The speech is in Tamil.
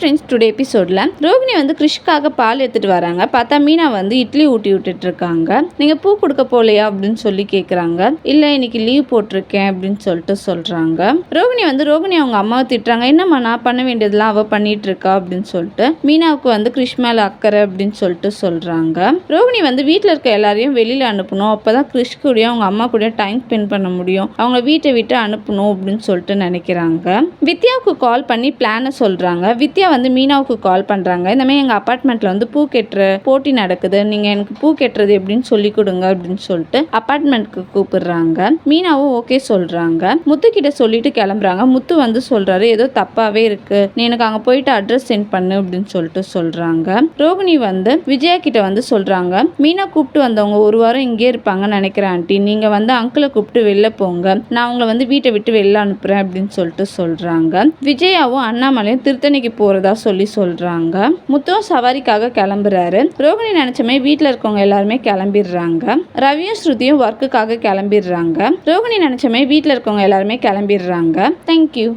ஃப்ரெண்ட்ஸ் டுடே எபிசோடில் ரோகிணி வந்து கிருஷ்காக பால் எடுத்துட்டு வராங்க. பார்த்தா மீனா வந்து இட்லி ஊட்டி விட்டுட்டு இருக்காங்க நீங்கள் பூ கொடுக்க போகலையா அப்படின்னு சொல்லி கேட்குறாங்க இல்லை இன்னைக்கு லீவ் போட்டிருக்கேன் அப்படின்னு சொல்லிட்டு சொல்கிறாங்க ரோகிணி வந்து ரோகிணி அவங்க அம்மாவை திட்டுறாங்க. என்னம்மா நான் பண்ண வேண்டியதெல்லாம் அவள் பண்ணிட்டு இருக்கா அப்படின்னு சொல்லிட்டு மீனாவுக்கு வந்து கிருஷ் மேலே அக்கறை அப்படின்னு சொல்லிட்டு சொல்கிறாங்க ரோகிணி வந்து வீட்டில் இருக்க எல்லாரையும் வெளியில் அனுப்பணும். அப்போ தான் கிருஷ் கூடயும் அவங்க அம்மா கூட டைம் ஸ்பெண்ட் பண்ண முடியும். அவங்க வீட்டை விட்டு அனுப்பணும் அப்படின்னு சொல்லிட்டு நினைக்கிறாங்க. வித்யாவுக்கு கால் பண்ணி பிளானை சொல்கிறாங்க வித்யா வந்து மீனாவுக்கு கால் பண்ணுறாங்க இந்த மாதிரி எங்கள் அப்பார்ட்மெண்ட்டில் வந்து பூ கெட்டுற போட்டி நடக்குது. நீங்கள் எனக்கு பூ கெட்டுறது எப்படின்னு சொல்லி கொடுங்க அப்படின்னு சொல்லிட்டு அப்பார்ட்மெண்ட்க்கு கூப்பிடுறாங்க. மீனாவும் ஓகே சொல்கிறாங்க முத்து கிட்ட சொல்லிட்டு கிளம்புறாங்க. முத்து வந்து சொல்கிறாரு ஏதோ தப்பாகவே இருக்குது நீ எனக்கு அங்கே போயிட்டு அட்ரஸ் சென்ட் பண்ணு அப்படின்னு சொல்லிட்டு சொல்கிறாங்க ரோகிணி வந்து விஜயா கிட்ட வந்து சொல்கிறாங்க மீனா கூப்பிட்டு வந்தவங்க ஒரு வாரம் இங்கே இருப்பாங்கன்னு நினைக்கிறேன் ஆண்டி நீங்கள் வந்து அங்கிளை கூப்பிட்டு வெளில போங்க. நான் அவங்கள வந்து வீட்டை விட்டு வெளில அனுப்புகிறேன் அப்படின்னு சொல்லிட்டு சொல்கிறாங்க விஜயாவும் அண்ணாமலையும் திருத்தணிக்கு போகிற சொல்லி சொல்கிறாங்க முத்தும் சவாரிக்காக கிளம்புறாரு. ரோகிணி நினச்சமே வீட்டில் இருக்கவங்க எல்லாருமே கிளம்பிடுறாங்க. ரவியும் ஸ்ருதியும் ஒர்க்குக்காக கிளம்பிடுறாங்க. ரோகிணி நினச்சமே வீட்டில் இருக்கவங்க எல்லாருமே கிளம்பிடுறாங்க. தேங்க்யூ